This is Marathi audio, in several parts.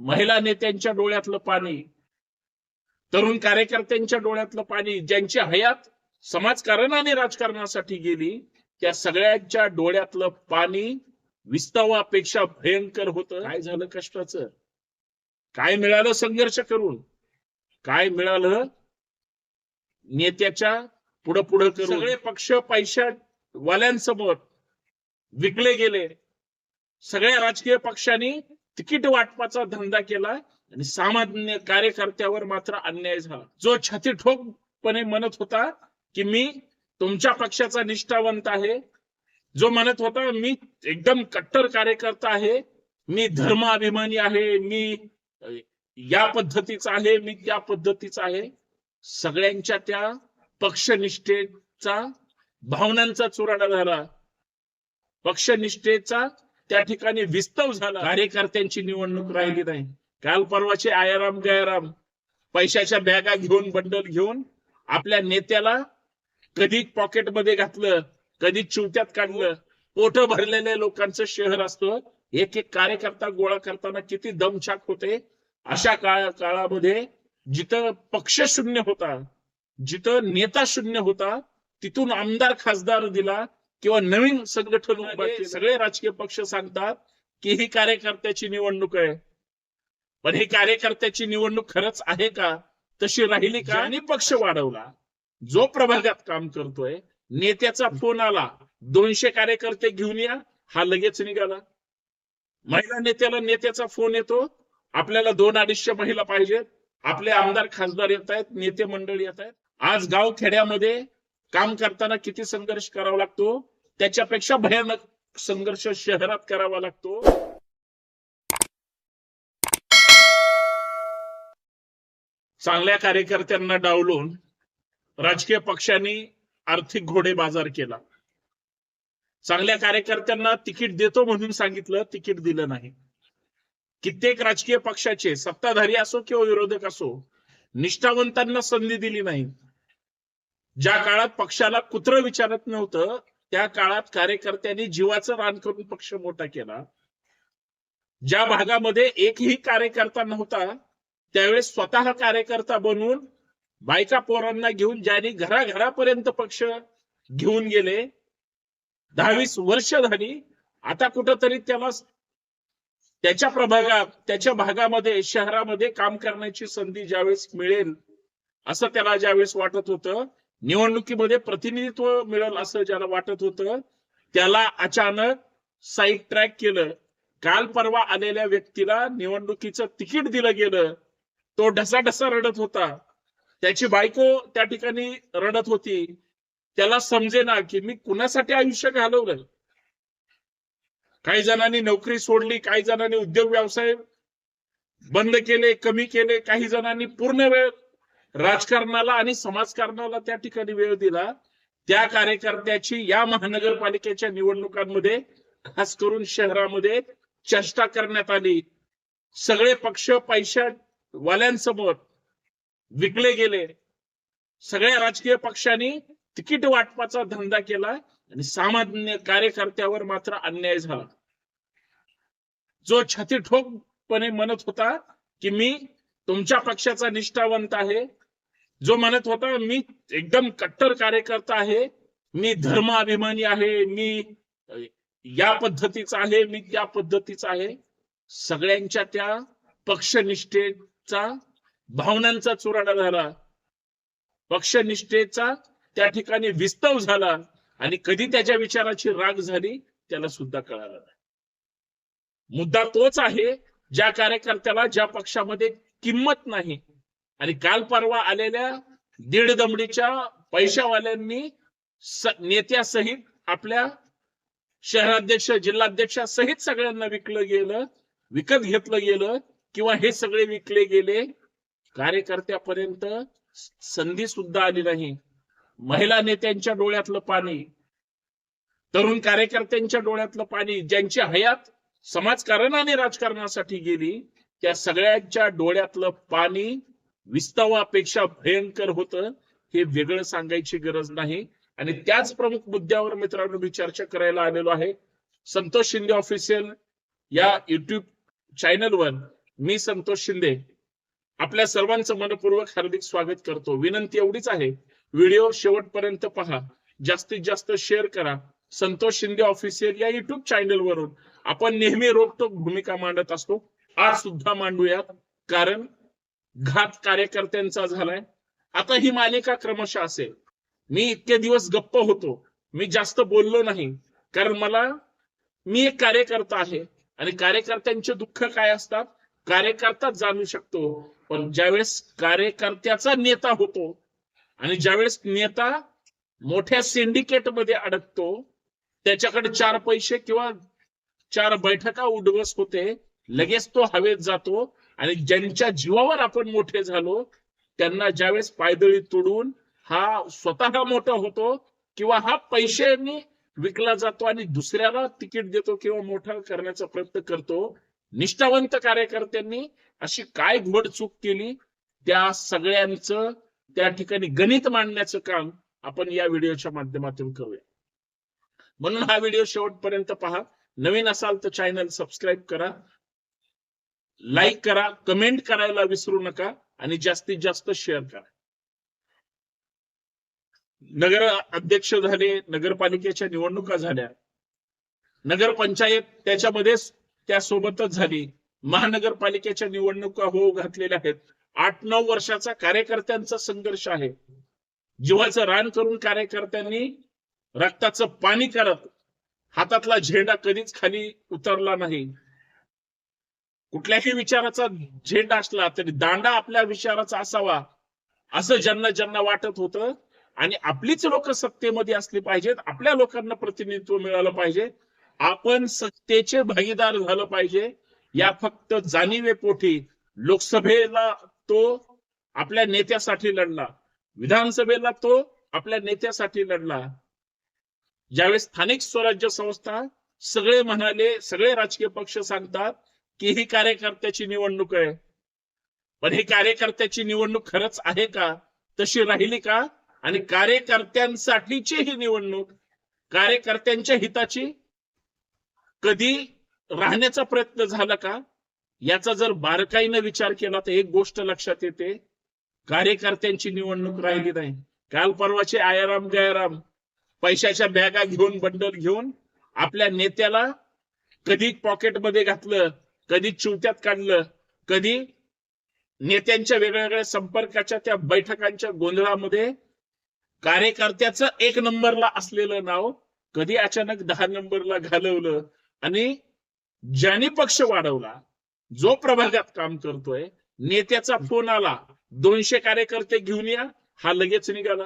महिला नेत्यांच्या डोळ्यातलं पाणी तरुण कार्यकर्त्यांच्या डोळ्यातलं पाणी ज्यांची हयात समाजकारण आणि राजकारणासाठी गेली त्या सगळ्यांच्या डोळ्यातलं पाणी विस्तवापेक्षा भयंकर होतं. काय झालं कष्टाचं? काय मिळालं संघर्ष करून? काय मिळालं नेत्याच्या पुढं पुढं करून? सगळे पक्ष पैशा वाल्यांसमोर विकले गेले. सगळ्या राजकीय पक्षांनी तिकीट वाटपाचा धंदा केला आणि सामान्य कार्यकर्त्यावर मात्र अन्याय झाला. जो छाती ठोकपणे म्हणत होता की मी तुमच्या पक्षाचा निष्ठावंत आहे जो म्हणत होता मी एकदम कट्टर कार्यकर्ता आहे मी धर्म अभिमानी आहे मी या पद्धतीचा आहे मी त्या पद्धतीचा आहे सगळ्यांच्या त्या पक्षनिष्ठेचा भावनांचा चुराडा झाला. पक्षनिष्ठेचा त्या ठिकाणी विस्तव झाला. कार्यकर्त्यांची निवडणूक राहिली नाही. काल परवाचे आयाराम गयाराम पैशाच्या बॅगा घेऊन बंडल घेऊन आपल्या नेत्याला कधी पॉकेटमध्ये घातलं कधी चिवत्यात काढलं पोट भरलेल्या लोकांचं शहर असतं. एक एक कार्यकर्ता गोळा करताना किती दमछाक होते. अशा काळा काळामध्ये जिथं पक्ष शून्य होता जिथं नेता शून्य होता तिथून आमदार खासदार दिला. किंवा नवीन संघटन. सगळे राजकीय पक्ष सांगतात की ही कार्यकर्त्याची निवडणूक आहे. पण ही कार्यकर्त्याची निवडणूक खरंच आहे का? तशी राहिली का? आणि पक्ष वाढवला. जो प्रभागात काम करतोय नेत्याचा फोन आला दोनशे कार्यकर्ते घेऊन या हा लगेच निघाला. महिला नेत्याला नेत्याचा फोन येतो आपल्याला दोन अडीचशे महिला पाहिजेत. आपले आमदार खासदार येत आहेत नेते मंडळी येत आहेत. आज गाव खेड्यामध्ये काम करताना किती संघर्ष करावा लागतो? त्याच्यापेक्षा भयानक संघर्ष शहरात करावा लागतो. चांगल्या कार्यकर्त्यांना डावलून राजकीय पक्षांनी आर्थिक घोडे बाजार केला. चांगल्या कार्यकर्त्यांना तिकीट देतो म्हणून सांगितलं तिकीट दिलं नाही. कित्येक राजकीय पक्षाचे सत्ताधारी असो किंवा विरोधक असो निष्ठावंतांना संधी दिली नाही. ज्या काळात पक्षाला कुत्र विचारत नव्हतं त्या काळात कार्यकर्त्यांनी जीवाचं रान करून पक्ष मोठा केला. ज्या भागामध्ये एकही कार्यकर्ता नव्हता त्यावेळेस स्वतः कार्यकर्ता बनवून बायका पोरांना घेऊन ज्यांनी घराघरापर्यंत पक्ष घेऊन गेले दहावीस वर्ष झाली. आता कुठंतरी त्याला त्याच्या प्रभागात त्याच्या भागामध्ये शहरामध्ये काम करण्याची संधी ज्यावेळेस मिळेल असं त्याला ज्यावेळेस वाटत होतं निवडणुकीमध्ये प्रतिनिधित्व मिळेल असं ज्याला वाटत होतं त्याला अचानक साईड ट्रॅक केलं. काल परवा आलेल्या व्यक्तीला निवडणुकीचं तिकीट दिलं गेलं. तो ढसाढसा रडत होता. त्याची बायको त्या ठिकाणी रडत होती. त्याला समजेना की मी कुणासाठी आयुष्य घालवलं? काही जणांनी नोकरी सोडली काही जणांनी उद्योग व्यवसाय बंद केले कमी केले काही जणांनी पूर्ण वेळ राजकारणाला आणि समाजकारणाला त्या ठिकाणी वेळ दिला. त्या कार्यकर्त्याची या महानगरपालिकेच्या निवडणुकांमध्ये खास करून शहरामध्ये चेष्टा करण्यात आली. सगळे पक्ष पैशा वाल्यांसमोर विकले गेले. सगळ्या राजकीय पक्षांनी तिकीट वाटपाचा धंदा केला आणि सामान्य कार्यकर्त्यावर मात्र अन्याय झाला. जो छाती ठोकपणे म्हणत होता की मी तुमच्या पक्षाचा निष्ठावंत आहे जो म्हणत होता मी एकदम कट्टर कार्यकर्ता आहे मी धर्माभिमानी आहे मी या पद्धतीचा आहे मी त्या पद्धतीचा आहे. सगळ्यांच्या त्या पक्षनिष्ठेचा भावनांचा चुराडा झाला. पक्षनिष्ठेचा त्या ठिकाणी विस्तव झाला आणि कधी त्याच्या विचाराची राग झाली त्याला सुद्धा कळाला नाही. मुद्दा तोच आहे ज्या कार्यकर्त्याला ज्या पक्षामध्ये किंमत नाही आणि काल परवा आलेल्या दीड दमडीच्या पैशावाल्यांनी नेत्यासहित आपल्या शहराध्यक्ष जिल्हाध्यक्षासहित सगळ्यांना विकलं गेलं विकत घेतलं गेलं किंवा हे सगळे विकले गेले कार्यकर्त्यापर्यंत संधी सुद्धा आली नाही. महिला नेत्यांच्या डोळ्यातलं पाणी तरुण कार्यकर्त्यांच्या डोळ्यातलं पाणी ज्यांची हयात समाजकारण आणि राजकारणासाठी गेली त्या सगळ्यांच्या डोळ्यातलं पाणी विस्तावापेक्षा भयंकर होतं हे वेगळं सांगायची गरज नाही. आणि त्याच प्रमुख मुद्द्यावर मित्रांनो मी चर्चा करायला आलेलो आहे. संतोष शिंदे ऑफिशियल या युट्यूब चॅनलवर मी संतोष शिंदे. आपल्या सर्वांचं मनपूर्वक हार्दिक स्वागत करतो. विनंती एवढीच आहे व्हिडिओ शेवटपर्यंत पहा. जास्तीत जास्त शेअर करा. संतोष शिंदे ऑफिशियल या युट्यूब चॅनल वरून आपण नेहमी रोखटोक भूमिका मांडत असतो. आज सुद्धा मांडूयात. कारण घात कार्यकर्त्यांचा झालाय. आता ही मालिका क्रमशः असेल. मी इतके दिवस गप्प होतो. मी जास्त बोललो नाही. कारण मला मी एक कार्यकर्ता आहे. आणि कार्यकर्त्यांचे दुःख काय असतात? कार्यकर्ता जाणू शकतो. पण ज्यावेळेस कार्यकर्त्याचा नेता होतो आणि ज्यावेळेस नेता मोठ्या सिंडिकेटमध्ये अडकतो त्याच्याकडे चार पैसे किंवा चार बैठका उडवस होते लगेच तो हवेत जातो आणि ज्यांच्या जीवावर आपण मोठे झालो त्यांना ज्यावेळेस पायदळी तोडून हा स्वतः मोठा होतो किंवा हा पैशांनी विकला जातो आणि दुसऱ्याला तिकीट देतो किंवा मोठा करण्याचा प्रयत्न करतो निष्ठावंत कार्यकर्त्यांनी अशी काय घोड चूक केली त्या सगळ्यांचं त्या ठिकाणी गणित मांडण्याचं काम आपण या व्हिडिओच्या माध्यमातून करूया. म्हणून हा व्हिडिओ शेवटपर्यंत पहा. नवीन असाल तर चॅनल सबस्क्राईब करा. लाईक करा कमेंट करायला विसरू नका आणि जास्तीत जास्त शेअर करा. नगर अध्यक्ष झाले नगरपालिकेच्या निवडणुका झाल्या. नगरपंचायत त्याच्यामध्ये त्यासोबतच झाली. महानगरपालिकेच्या निवडणुका होऊ घातलेल्या आहेत. आठ नऊ वर्षाचा कार्यकर्त्यांचा संघर्ष आहे. जीवाचं रान करून कार्यकर्त्यांनी रक्ताचं पाणी करत हातातला झेंडा कधीच खाली उतरला नाही. कुठल्याही विचाराचा झेंडा असला तरी दांडा आपल्या विचाराचा असावा असं ज्यांना ज्यांना वाटत होतं. आणि आपलीच लोक सत्तेमध्ये असली पाहिजेत आपल्या लोकांना प्रतिनिधित्व मिळालं पाहिजे. आपण सत्तेचे भागीदार झालं पाहिजे. या फक्त जाणीवेपोटी लोकसभेला तो आपल्या नेत्यासाठी लढला. विधानसभेला तो आपल्या नेत्यासाठी लढला. ज्यावेळेस स्थानिक स्वराज्य संस्था सगळे म्हणाले सगळे राजकीय पक्ष सांगतात की ही कार्यकर्त्याची निवडणूक आहे. पण ही कार्यकर्त्याची निवडणूक खरंच आहे का? तशी राहिली का? आणि कार्यकर्त्यांसाठीची ही निवडणूक कार्यकर्त्यांच्या हिताची कधी राहण्याचा प्रयत्न झाला का? याचा जर बारकाईनं विचार केला तर एक गोष्ट लक्षात येते. कार्यकर्त्यांची निवडणूक राहिली नाही. काल परवाचे आयाराम गयाराम पैशाच्या बॅगा घेऊन बंडल घेऊन आपल्या नेत्याला कधी पॉकेटमध्ये घातलं कधी चिवट्यात काढलं कधी नेत्यांच्या वेगवेगळ्या संपर्काच्या त्या बैठकांच्या गोंधळामध्ये कार्यकर्त्याचं एक नंबरला असलेलं नाव कधी अचानक दहा नंबरला घालवलं आणि ज्याने पक्ष वाढवला जो प्रभागात काम करतोय नेत्याचा फोन आला दोनशे कार्यकर्ते घेऊन या हा लगेच निघाला.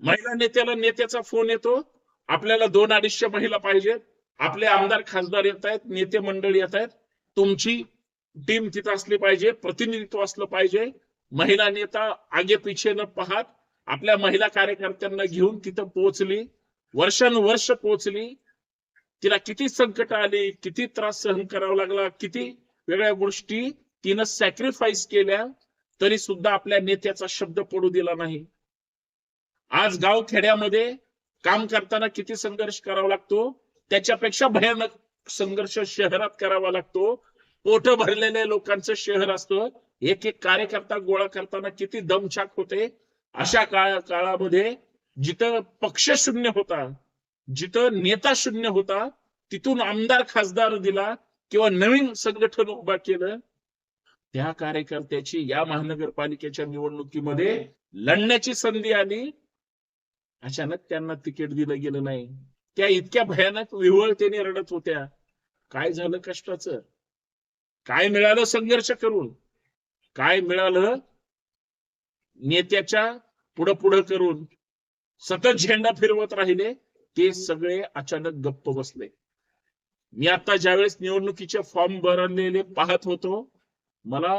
महिला नेत्याला नेत्याचा फोन येतो आपल्याला दोन अडीचशे महिला पाहिजेत आपले आमदार खासदार येत आहेत नेते मंडळ येत आहेत तुमची टीम तिथं असली पाहिजे प्रतिनिधित्व असलं पाहिजे. महिला नेता आगे पिछे न पाहत आपल्या महिला कार्यकर्त्यांना घेऊन तिथं पोहोचली वर्षानुवर्ष पोहोचली. तिला किती संकट आली किती त्रास सहन करावा लागला किती वेगळ्या गोष्टी तिनं सॅक्रिफाईस केल्या तरी सुद्धा आपल्या नेत्याचा शब्द पडू दिला नाही. आज गाव खेड्यामध्ये काम करताना किती संघर्ष करावा लागतो त्याच्यापेक्षा भयानक संघर्ष शहरात करावा लागतो. पोट भरलेल्या लोकांचं शहर असतं. एक एक कार्यकर्ता गोळा करताना किती दमछाक होते. अशा काळा काळामध्ये जिथं पक्ष शून्य होता जिथं नेता शून्य होता तिथून आमदार खासदार दिला किंवा नवीन संघटन उभा केलं त्या कार्यकर्त्याची या महानगरपालिकेच्या निवडणुकीमध्ये लढण्याची संधी आली. अचानक त्यांना तिकीट दिलं गेलं नाही. त्या इतक्या भयानक विवळतेने रडत होत्या. काय झालं कष्टाचं? काय मिळालं संघर्ष करून? काय मिळालं नेत्याच्या पुढं पुढं करून? सतत झेंडा फिरवत राहिले ते सगळे अचानक गप्प बसले. मी आता ज्यावेळेस निवडणुकीचे फॉर्म भरलेले पाहत होतो मला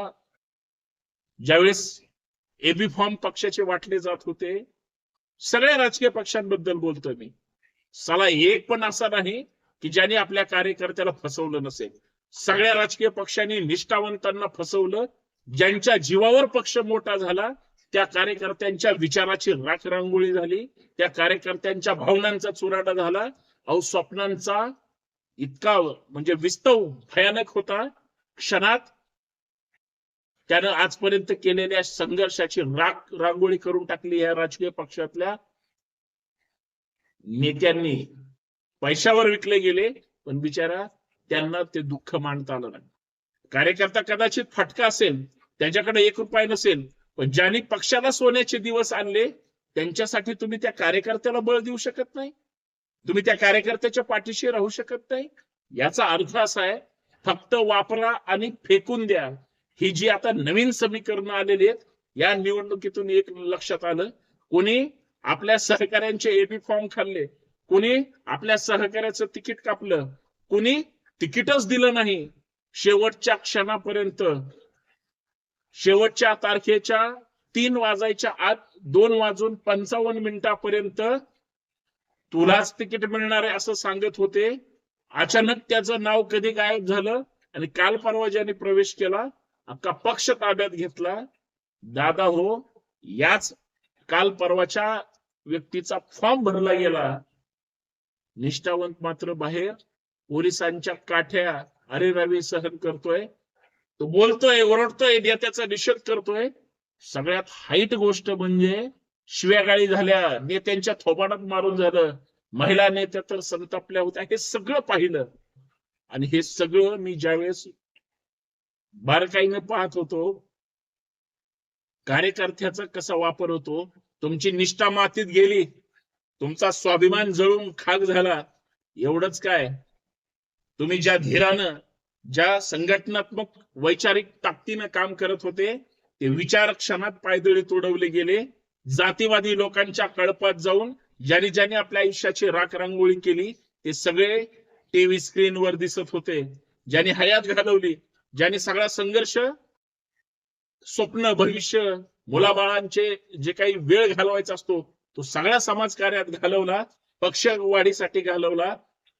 ज्यावेळेस एबी फॉर्म पक्षाचे वाटले जात होते सगळ्या राजकीय पक्षांबद्दल बोलतोय मी. साला एक पण असा नाही की ज्याने आपल्या कार्यकर्त्याला फसवलं नसेल. सगळ्या राजकीय पक्षांनी निष्ठावंतांना फसवलं. ज्यांच्या जीवावर पक्ष मोठा झाला त्या कार्यकर्त्यांच्या विचाराची राख रांगोळी झाली. त्या कार्यकर्त्यांच्या भावनांचा चुराडा झाला. अहो स्वप्नांचा इतका म्हणजे विस्तव भयानक होता. क्षणात त्यानं आजपर्यंत केलेल्या संघर्षाची राख रांगोळी करून टाकली या राजकीय पक्षातल्या नेत्यांनी. पैशावर विकले गेले पण बिचारा त्यांना ते दुःख मांडता आलं नाही. कार्यकर्ता कदाचित फटका असेल त्याच्याकडे एक रुपया नसेल पण ज्यांनी पक्षाला सोन्याचे दिवस आणले त्यांच्यासाठी तुम्ही त्या कार्यकर्त्याला बळ देऊ शकत नाही. तुम्ही त्या कार्यकर्त्याच्या पाठीशी राहू शकत नाही. याचा अर्थ असा आहे फक्त वापरा आणि फेकून द्या. ही जी आता नवीन समीकरणं आलेली आहेत या निवडणुकीतून एक लक्षात आलं. कोणी आपल्या सहकाऱ्यांचे एबी फॉर्म खाल्ले कुणी आपल्या सहकार्याचं तिकीट कापलं कुणी तिकीटच दिलं नाही. शेवटच्या क्षणापर्यंत शेवटच्या तारखेच्या तीन वाजायच्या आत दोन वाजून पंचावन्न मिनिटापर्यंत तुलाच तिकीट मिळणार आहे असं सांगत होते. अचानक त्याचं नाव कधी गायब झालं आणि काल परवा ज्याने प्रवेश केला अख्खा पक्ष ताब्यात घेतला. दादा हो याच काल परवाच्या व्यक्तीचा फॉर्म भरला गेला. निष्ठावंत मात्र बाहेर पोलिसांच्या काठ्या अरे रवी सहन करतोय. तो बोलतोय ओरडतोय नेत्याचा निषेध करतोय. सगळ्यात हाईट गोष्ट म्हणजे शिव्यागाळी झाल्या नेत्यांच्या थोबाडात मारून झालं. महिला नेत्या तर संतापल्या होत्या. हे सगळं पाहिलं. आणि हे सगळं मी ज्यावेळेस बारकाईने पाहत होतो कार्यकर्त्याचा कसा वापर होतो तुमची निष्ठा मातीत गेली. तुमचा स्वाभिमान जळून खाक झाला. एवढंच काय? तुम्ही ज्या धीरानं ज्या संघटनात्मक वैचारिक ताकदीनं काम करत होते ते विचार क्षणात पायदळी तोडवले गेले. जातीवादी लोकांच्या कळपात जाऊन ज्यांनी ज्यांनी आपल्या आयुष्याची राख रांगोळी केली ते सगळे टीव्ही स्क्रीनवर दिसत होते. ज्यांनी हयात घालवली ज्यांनी सगळा संघर्ष स्वप्न भविष्य मुलाबाळांचे जे काही वेळ घालवायचा असतो तो सगळ्या समाजकार्यात घालवला पक्षवाढीसाठी घालवला.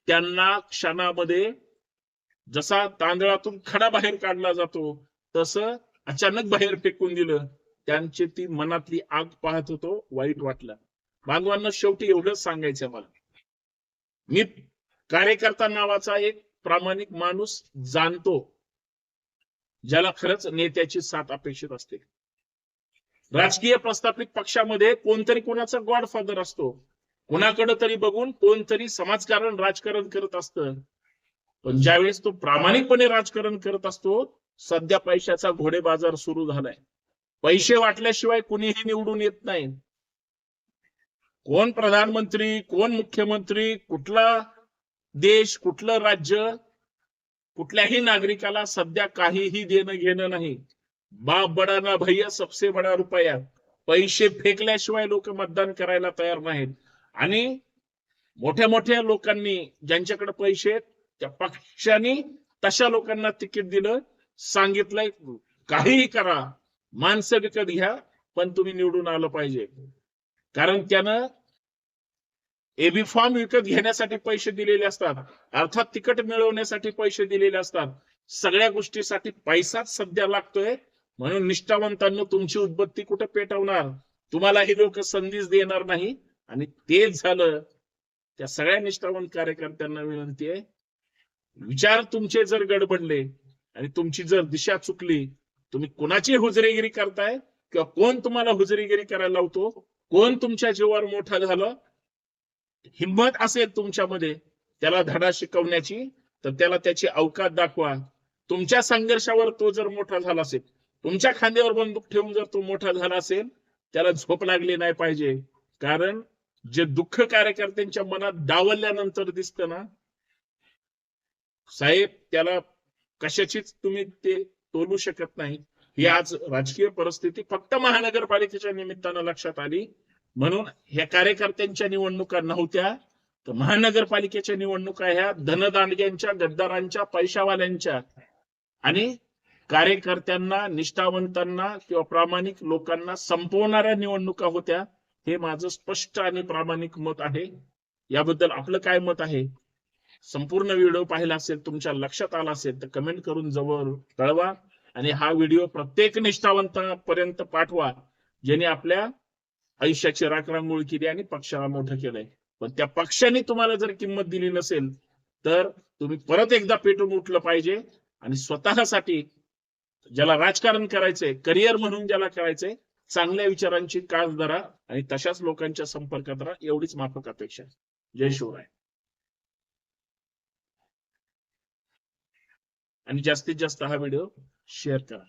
त्यांना क्षणामध्ये जसा तांदळातून खडा बाहेर काढला जातो तसं अचानक बाहेर फेकून दिलं. त्यांची ती मनातली आग पाहत होतो वाईट वाटलं. बांधवांना शेवटी एवढंच सांगायचं मला. मी कार्यकर्ता नावाचा एक प्रामाणिक माणूस जाणतो ज्याला खरंच नेत्याची साथ अपेक्षित असते. राजकीय प्रस्थापित पक्षामध्ये कोणतरी कोणाचा गॉडफादर असतो. कोणाकडे तरी बघून कोणतरी समाजकारण राजकारण करत असतं. पण ज्यावेळेस तो प्रामाणिकपणे राजकारण करत असतो सध्या पैशाचा घोडे बाजार सुरू झालाय. पैसे वाटल्याशिवाय कुणीही निवडून येत नाही. कोण प्रधानमंत्री कोण मुख्यमंत्री कुठला देश कुठलं राज्य कुठल्याही नागरिकाला सध्या काहीही देणं घेणं नाही. बाप बडा ना भैया सबसे बडा रुपया. पैसे फेकल्याशिवाय लोक मतदान करायला तयार नाहीत. आणि मोठ्या मोठ्या लोकांनी ज्यांच्याकडे पैसे आहेत त्या पक्षांनी तशा लोकांना तिकीट दिलं. सांगितलंय काहीही करा. माणसं विकत घ्या पण तुम्ही निवडून आलं पाहिजे. कारण त्यानं एबी फॉर्म विकत घेण्यासाठी पैसे दिलेले असतात. अर्थात तिकीट मिळवण्यासाठी पैसे दिलेले असतात. सगळ्या गोष्टीसाठी पैसाच सध्या लागतोय. म्हणून निष्ठावंतांना तुमची उत्पत्ती कुठे पेटवणार? तुम्हाला हे लोक संधीच देणार नाही. आणि तेच झालं त्या सगळ्या निष्ठावंत कार्यकर्त्यांना विनंती आहे विचार तुमचे जर गडबडले आणि तुमची जर दिशा चुकली तुम्ही कोणाची हुजरेगिरी करताय? किंवा कोण तुम्हाला हुजरेगिरी करायला लावतो? कोण तुमच्या जीवावर मोठा झालं? हिंमत असेल तुमच्यामध्ये त्याला धडा शिकवण्याची तर त्याला त्याची अवकात दाखवा. तुमच्या संघर्षावर तो जर मोठा झाला असेल तुमच्या खांद्यावर बंदूक ठेवून जर तो मोठा झाला असेल त्याला झोप लागली नाही पाहिजे. कारण जे दुःख कार्यकर्त्यांच्या मनात डावलल्यानंतर दिसत ना साहेब त्याला कशाचीच तुम्ही ते तोलू शकत नाही. ही आज राजकीय परिस्थिती फक्त महानगरपालिकेच्या निमित्तानं लक्षात आली. म्हणून ह्या कार्यकर्त्यांच्या निवडणुका नव्हत्या. तर महानगरपालिकेच्या निवडणुका ह्या धनदांडग्यांच्या गद्दारांच्या पैशावाल्यांच्या. आणि कार्यकर्त्यांना निष्ठावंतांना किंवा प्रामाणिक लोकांना संपवणाऱ्या निवडणुका होत्या हे माझं स्पष्ट आणि प्रामाणिक मत आहे. याबद्दल आपलं काय मत आहे? संपूर्ण व्हिडिओ पाहिला असेल तुमच्या लक्षात आला असेल तर कमेंट करून जवळ कळवा आणि हा व्हिडिओ प्रत्येक निष्ठावंतापर्यंत पाठवा ज्याने आपल्या आयुष्याची राखरांगोळ केली आणि पक्षाला मोठं केलंय. पण त्या पक्षाने तुम्हाला जर किंमत दिली नसेल तर तुम्ही परत एकदा पेटून उठलं पाहिजे आणि स्वतःसाठी ज्याला राजकारण करायचंय करिअर म्हणून ज्याला करायचंय चांगल्या विचारांची कास धरा आणि तशाच लोकांच्या संपर्कात राहा एवढीच माफक अपेक्षा जय शिवराय. आणि जास्तीत जास्त हा व्हिडिओ शेअर करा.